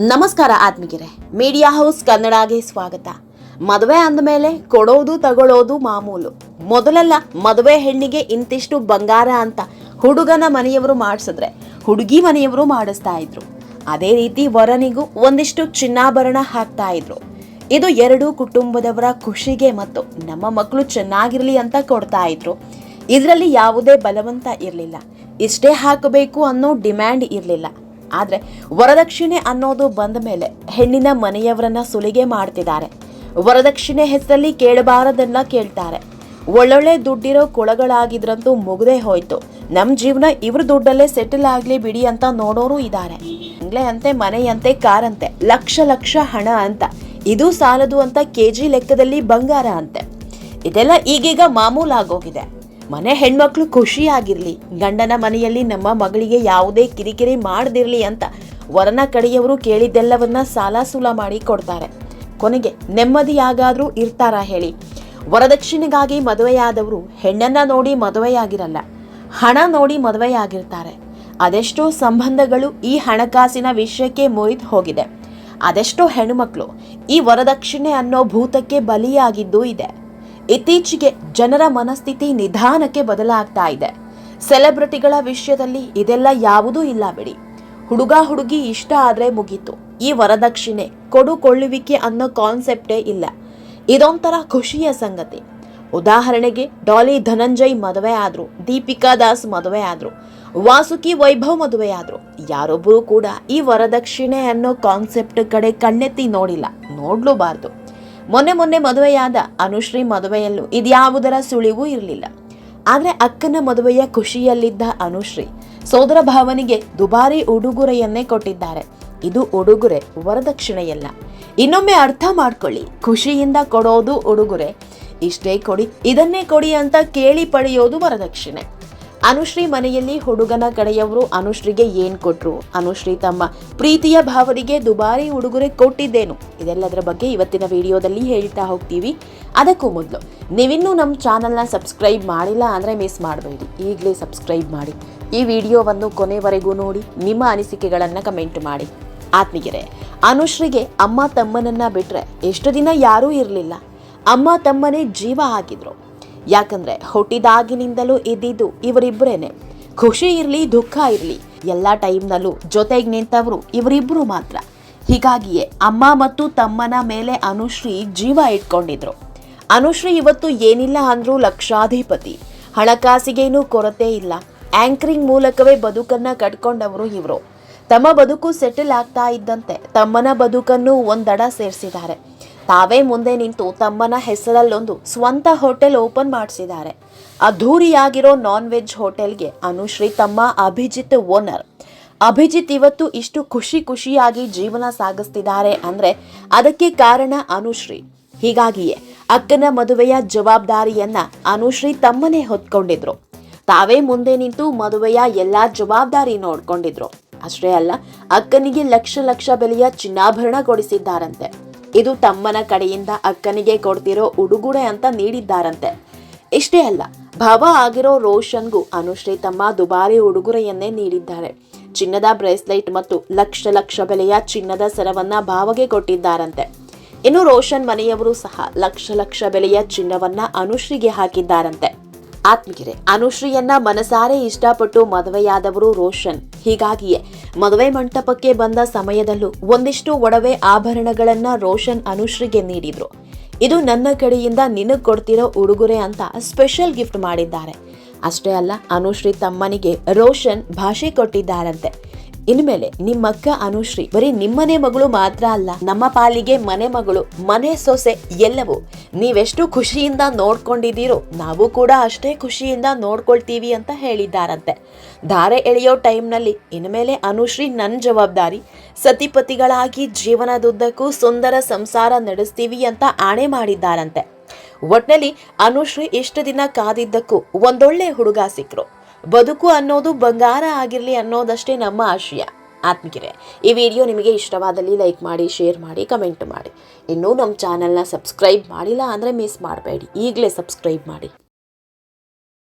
ನಮಸ್ಕಾರ ಆತ್ಮಿಗೆರೆ media house ಕನ್ನಡಗೆ ಸ್ವಾಗತ. ಮದುವೆ ಅಂದಮೇಲೆ ಕೊಡೋದು ತಗೊಳ್ಳೋದು ಮಾಮೂಲು. ಮೊದಲೆಲ್ಲ ಮದುವೆ ಹೆಣ್ಣಿಗೆ ಇಂತಿಷ್ಟು ಬಂಗಾರ ಅಂತ ಹುಡುಗನ ಮನೆಯವರು ಮಾಡಿಸಿದ್ರೆ ಹುಡುಗಿ ಮನೆಯವರು ಮಾಡಿಸ್ತಾ ಇದ್ರು. ಅದೇ ರೀತಿ ವರನಿಗೂ ಒಂದಿಷ್ಟು ಚಿನ್ನಾಭರಣ ಹಾಕ್ತಾ ಇದ್ರು. ಇದು ಎರಡೂ ಕುಟುಂಬದವರ ಖುಷಿಗೆ ಮತ್ತು ನಮ್ಮ ಮಕ್ಕಳು ಚೆನ್ನಾಗಿರಲಿ ಅಂತ ಕೊಡ್ತಾ ಇದ್ರು. ಇದರಲ್ಲಿ ಯಾವುದೇ ಬಲವಂತ ಇರಲಿಲ್ಲ. ಇಷ್ಟೇ ಹಾಕಬೇಕು ಅನ್ನೋ ಡಿಮ್ಯಾಂಡ್ ಇರಲಿಲ್ಲ. ಆದರೆ ವರದಕ್ಷಿಣೆ ಅನ್ನೋದು ಬಂದ ಮೇಲೆ ಹೆಣ್ಣಿನ ಮನೆಯವರನ್ನ ಸುಲಿಗೆ ಮಾಡ್ತಿದ್ದಾರೆ. ವರದಕ್ಷಿಣೆ ಹೆಸರಲ್ಲಿ ಕೇಳಬಾರದನ್ನ ಕೇಳ್ತಾರೆ. ಒಳ್ಳೊಳ್ಳೆ ದುಡ್ಡಿರೋ ಕೊಳಗಳಾಗಿದ್ರಂತೂ ಮುಗದೆ ಹೋಯ್ತು. ನಮ್ಮ ಜೀವನ ಇವ್ರ ದುಡ್ಡಲ್ಲೇ ಸೆಟಲ್ ಆಗಲಿ ಬಿಡಿ ಅಂತ ನೋಡೋರು ಇದ್ದಾರೆ ಅಂತೆ ಮನೆಯಂತೆ ಕಾರಂತೆ ಲಕ್ಷ ಲಕ್ಷ ಹಣ ಅಂತ. ಇದು ಸಾಲದು ಅಂತ ಕೆ ಜಿ ಲೆಕ್ಕದಲ್ಲಿ ಬಂಗಾರ ಅಂತೆ. ಇದೆಲ್ಲ ಈಗೀಗ ಮಾಮೂಲಾಗೋಗಿದೆ. ಮನೆ ಹೆಣ್ಮಕ್ಳು ಖುಷಿಯಾಗಿರಲಿ, ಗಂಡನ ಮನೆಯಲ್ಲಿ ನಮ್ಮ ಮಗಳಿಗೆ ಯಾವುದೇ ಕಿರಿಕಿರಿ ಮಾಡದಿರಲಿ ಅಂತ ವರನ ಕಡೆಯವರು ಕೇಳಿದ್ದೆಲ್ಲವನ್ನ ಸಾಲ ಸೂಲ ಮಾಡಿ ಕೊಡ್ತಾರೆ. ಕೊನೆಗೆ ನೆಮ್ಮದಿಯಾಗಾದ್ರೂ ಇರ್ತಾರ ಹೇಳಿ. ವರದಕ್ಷಿಣೆಗಾಗಿ ಮದುವೆಯಾದವರು ಹೆಣ್ಣನ್ನ ನೋಡಿ ಮದುವೆಯಾಗಿರಲ್ಲ, ಹಣ ನೋಡಿ ಮದುವೆಯಾಗಿರ್ತಾರೆ. ಅದೆಷ್ಟೋ ಸಂಬಂಧಗಳು ಈ ಹಣಕಾಸಿನ ವಿಷಯಕ್ಕೆ ಮುರಿದು ಹೋಗಿದೆ. ಅದೆಷ್ಟೋ ಹೆಣ್ಣುಮಕ್ಕಳು ಈ ವರದಕ್ಷಿಣೆ ಅನ್ನೋ ಭೂತಕ್ಕೆ ಬಲಿಯಾಗಿದ್ದೂ ಇದೆ. ಇತ್ತೀಚೆಗೆ ಜನರ ಮನಸ್ಥಿತಿ ನಿಧಾನಕ್ಕೆ ಬದಲಾಗ್ತಾ ಇದೆ. ಸೆಲೆಬ್ರಿಟಿಗಳ ವಿಷಯದಲ್ಲಿ ಇದೆಲ್ಲ ಯಾವುದೂ ಇಲ್ಲ ಬಿಡಿ. ಹುಡುಗ ಹುಡುಗಿ ಇಷ್ಟ ಆದ್ರೆ ಮುಗೀತು. ಈ ವರದಕ್ಷಿಣೆ ಕೊಡುಕೊಳ್ಳುವಿಕೆ ಅನ್ನೋ ಕಾನ್ಸೆಪ್ಟೇ ಇಲ್ಲ. ಇದೊಂಥರ ಖುಷಿಯ ಸಂಗತಿ. ಉದಾಹರಣೆಗೆ, ಡಾಲಿ ಧನಂಜಯ್ ಮದುವೆ ಆದ್ರು, ದೀಪಿಕಾ ದಾಸ್ ಮದುವೆ ಆದ್ರು, ವಾಸುಕಿ ವೈಭವ್ ಮದುವೆ ಆದ್ರು. ಯಾರೊಬ್ಬರೂ ಕೂಡ ಈ ವರದಕ್ಷಿಣೆ ಅನ್ನೋ ಕಾನ್ಸೆಪ್ಟ್ ಕಡೆ ಕಣ್ಣೆತ್ತಿ ನೋಡಿಲ್ಲ. ನೋಡ್ಲೂಬಾರ್ದು. ಮೊನ್ನೆ ಮೊನ್ನೆ ಮದುವೆಯಾದ ಅನುಶ್ರೀ ಮದುವೆಯಲ್ಲೂ ಇದ್ಯಾವುದರ ಸುಳಿವು ಇರಲಿಲ್ಲ. ಆದರೆ ಅಕ್ಕನ ಮದುವೆಯ ಖುಷಿಯಲ್ಲಿದ್ದ ಅನುಶ್ರೀ ಸೋದರ ಭಾವನಿಗೆ ದುಬಾರಿ ಉಡುಗೊರೆಯನ್ನೇ ಕೊಟ್ಟಿದ್ದಾರೆ. ಇದು ಉಡುಗೊರೆ ವರದಕ್ಷಿಣೆಯಲ್ಲ. ಇನ್ನೊಮ್ಮೆ ಅರ್ಥ ಮಾಡ್ಕೊಳ್ಳಿ. ಖುಷಿಯಿಂದ ಕೊಡೋದು ಉಡುಗೊರೆ. ಇಷ್ಟೇ ಕೊಡಿ, ಇದನ್ನೇ ಕೊಡಿ ಅಂತ ಕೇಳಿ ಪಡೆಯೋದು ವರದಕ್ಷಿಣೆ. ಅನುಶ್ರೀ ಮನೆಯಲ್ಲಿ ಹುಡುಗನ ಕಡೆಯವರು ಅನುಶ್ರೀಗೆ ಏನ್ ಕೊಟ್ರು? ಅನುಶ್ರೀ ತಮ್ಮ ಪ್ರೀತಿಯ ಭಾವರಿಗೆ ದುಬಾರಿ ಉಡುಗೊರೆ ಕೊಟ್ಟಿದ್ದೇನು? ಇದೆಲ್ಲದರ ಬಗ್ಗೆ ಇವತ್ತಿನ ವಿಡಿಯೋದಲ್ಲಿ ಹೇಳ್ತಾ ಹೋಗ್ತೀವಿ. ಅದಕ್ಕೂ ಮೊದಲು, ನೀವಿನ್ನೂ ನಮ್ಮ ಚಾನಲ್ನ ಸಬ್ಸ್ಕ್ರೈಬ್ ಮಾಡಿಲ್ಲ ಅಂದರೆ ಮಿಸ್ ಮಾಡಬೇಡಿ. ಈಗಲೇ ಸಬ್ಸ್ಕ್ರೈಬ್ ಮಾಡಿ. ಈ ವಿಡಿಯೋವನ್ನು ಕೊನೆವರೆಗೂ ನೋಡಿ, ನಿಮ್ಮ ಅನಿಸಿಕೆಗಳನ್ನು ಕಮೆಂಟ್ ಮಾಡಿ. ಆತ್ಮೀಗೆರೆ ಅನುಶ್ರೀಗೆ ಅಮ್ಮ ತಮ್ಮನನ್ನ ಬಿಟ್ಟರೆ ಎಷ್ಟು ದಿನ ಯಾರೂ ಇರಲಿಲ್ಲ. ಅಮ್ಮ ತಮ್ಮನೇ ಜೀವ ಆಗಿದ್ರು. ಯಾಕಂದ್ರೆ ಹುಟ್ಟಿದಾಗಿನಿಂದಲೂ ಇದ್ದಿದ್ದು ಇವರಿಬ್ಬರೇನೆ. ಖುಷಿ ಇರಲಿ, ದುಃಖ ಇರಲಿ, ಎಲ್ಲ ಟೈಮ್ನಲ್ಲೂ ಜೊತೆಗೆ ನಿಂತವರು ಇವರಿಬ್ಬರು ಮಾತ್ರ. ಹೀಗಾಗಿಯೇ ಅಮ್ಮ ಮತ್ತು ತಮ್ಮನ ಮೇಲೆ ಅನುಶ್ರೀ ಜೀವ ಇಟ್ಕೊಂಡಿದ್ರು. ಅನುಶ್ರೀ ಇವತ್ತು ಏನಿಲ್ಲ ಅಂದ್ರೂ ಲಕ್ಷಾಧಿಪತಿ. ಹಣಕಾಸಿಗೇನೂ ಕೊರತೆ ಇಲ್ಲ. ಆಂಕರಿಂಗ್ ಮೂಲಕವೇ ಬದುಕನ್ನ ಕಟ್ಕೊಂಡವರು ಇವರು. ತಮ್ಮ ಬದುಕು ಸೆಟಲ್ ಆಗ್ತಾ ಇದ್ದಂತೆ ತಮ್ಮನ ಬದುಕನ್ನು ಒಂದಡ ಸೇರಿಸಿದ್ದಾರೆ. ತಾವೇ ಮುಂದೆ ನಿಂತು ತಮ್ಮನ ಹೆಸರಲ್ಲೊಂದು ಸ್ವಂತ ಹೋಟೆಲ್ ಓಪನ್ ಮಾಡಿಸಿದ್ದಾರೆ. ಅದ್ಧೂರಿಯಾಗಿರೋ ನಾನ್ ವೆಜ್ ಹೋಟೆಲ್ಗೆ ಅನುಶ್ರೀ ತಮ್ಮ ಅಭಿಜಿತ್ ಓನರ್. ಅಭಿಜಿತ್ ಇವತ್ತು ಇಷ್ಟು ಖುಷಿ ಖುಷಿಯಾಗಿ ಜೀವನ ಸಾಗಿಸ್ತಿದ್ದಾರೆ ಅಂದ್ರೆ ಅದಕ್ಕೆ ಕಾರಣ ಅನುಶ್ರೀ. ಹೀಗಾಗಿಯೇ ಅಕ್ಕನ ಮದುವೆಯ ಜವಾಬ್ದಾರಿಯನ್ನ ಅನುಶ್ರೀ ತಮ್ಮನೇ ಹೊತ್ಕೊಂಡಿದ್ರು. ತಾವೇ ಮುಂದೆ ನಿಂತು ಮದುವೆಯ ಎಲ್ಲಾ ಜವಾಬ್ದಾರಿ ನೋಡ್ಕೊಂಡಿದ್ರು. ಅಷ್ಟೇ ಅಲ್ಲ, ಅಕ್ಕನಿಗೆ ಲಕ್ಷ ಲಕ್ಷ ಬೆಲೆಯ ಚಿನ್ನಾಭರಣ ಕೊಡಿಸಿದ್ದಾರಂತೆ ಇದು ತಮ್ಮನ ಕಡೆಯಿಂದ ಅಕ್ಕನಿಗೆ ಕೊಡ್ತಿರೋ ಉಡುಗೊರೆ ಅಂತ ನೀಡಿದ್ದಾರಂತೆ. ಇಷ್ಟೇ ಅಲ್ಲ, ಭಾವ ಆಗಿರೋ ರೋಷನ್ಗೂ ಅನುಶ್ರೀ ತಮ್ಮ ದುಬಾರಿ ಉಡುಗೊರೆಯನ್ನೇ ನೀಡಿದ್ದಾರೆ. ಚಿನ್ನದ ಬ್ರೇಸ್ಲೈಟ್ ಮತ್ತು ಲಕ್ಷ ಲಕ್ಷ ಬೆಲೆಯ ಚಿನ್ನದ ಸರವನ್ನ ಭಾವಗೆ ಕೊಟ್ಟಿದ್ದಾರಂತೆ. ಇನ್ನು ರೋಷನ್ ಮನೆಯವರು ಸಹ ಲಕ್ಷ ಲಕ್ಷ ಬೆಲೆಯ ಚಿನ್ನವನ್ನ ಅನುಶ್ರೀಗೆ ಹಾಕಿದ್ದಾರಂತೆ. ಆತ್ಮಗಿರೆ ಅನುಶ್ರೀಯನ್ನ ಮನಸಾರೆ ಇಷ್ಟಪಟ್ಟು ಮದುವೆಯಾದವರು ರೋಷನ್. ಹೀಗಾಗಿಯೇ, ಮದುವೆ ಮಂಟಪಕ್ಕೆ ಬಂದ ಸಮಯದಲ್ಲೂ ಒಂದಿಷ್ಟು ಒಡವೆ ಆಭರಣಗಳನ್ನ ರೋಷನ್ ಅನುಶ್ರೀಗೆ ನೀಡಿದ್ರು. ಇದು ನನ್ನ ಕಡೆಯಿಂದ ನಿನಗ್ ಕೊಡ್ತಿರೋ ಉಡುಗೊರೆ ಅಂತ ಸ್ಪೆಷಲ್ ಗಿಫ್ಟ್ ಮಾಡಿದ್ದಾರೆ. ಅಷ್ಟೇ ಅಲ್ಲ, ಅನುಶ್ರೀ ತಮ್ಮನಿಗೆ ರೋಷನ್ ಭಾಷೆ ಕೊಟ್ಟಿದ್ದಾರಂತೆ. ಇನ್ಮೇಲೆ ನಿಮ್ಮಕ್ಕ ಅನುಶ್ರೀ, ಬರೀ ನಿಮ್ಮನೆ ಮಗಳು ಮಾತ್ರ ಅಲ್ಲ, ನಮ್ಮ ಪಾಲಿಗೆ ಮನೆ ಮಗಳು, ಮನೆ ಸೊಸೆ ಎಲ್ಲವೂ ನೀವೆಷ್ಟು ಖುಷಿಯಿಂದ ನೋಡ್ಕೊಂಡಿದ್ದೀರೋ, ನಾವು ಕೂಡ ಅಷ್ಟೇ ಖುಷಿಯಿಂದ ನೋಡ್ಕೊಳ್ತೀವಿ ಅಂತ ಹೇಳಿದ್ದಾರಂತೆ. ಧಾರೆ ಎಳೆಯೋ ಟೈಮ್ನಲ್ಲಿ ಇನ್ಮೇಲೆ ಅನುಶ್ರೀ ನನ್ನ ಜವಾಬ್ದಾರಿ, ಸತಿಪತಿಗಳಾಗಿ ಜೀವನದುದ್ದಕ್ಕೂ ಸುಂದರ ಸಂಸಾರ ನಡೆಸ್ತೀವಿ ಅಂತ ಆಣೆ ಮಾಡಿದ್ದಾರಂತೆ. ಒಟ್ನಲ್ಲಿ ಅನುಶ್ರೀ ಇಷ್ಟು ದಿನ ಕಾದಿದ್ದಕ್ಕೂ ಒಂದೊಳ್ಳೆ ಹುಡುಗ ಸಿಕ್ಕರು ಬದುಕು ಅನ್ನೋದು ಬಂಗಾರ ಆಗಿರಲಿ ಅನ್ನೋದಷ್ಟೇ ನಮ್ಮ ಆಶಯ. ಆತ್ಮಿಕಿರೆ, ಈ ವಿಡಿಯೋ ನಿಮಗೆ ಇಷ್ಟವಾದಲ್ಲಿ ಲೈಕ್ ಮಾಡಿ, ಶೇರ್ ಮಾಡಿ, ಕಮೆಂಟ್ ಮಾಡಿ. ಇನ್ನೂ ನಮ್ಮ ಚಾನಲ್ನ ಸಬ್ಸ್ಕ್ರೈಬ್ ಮಾಡಿಲ್ಲ ಅಂದರೆ ಮಿಸ್ ಮಾಡಬೇಡಿ. ಈಗಲೇ ಸಬ್ಸ್ಕ್ರೈಬ್ ಮಾಡಿ.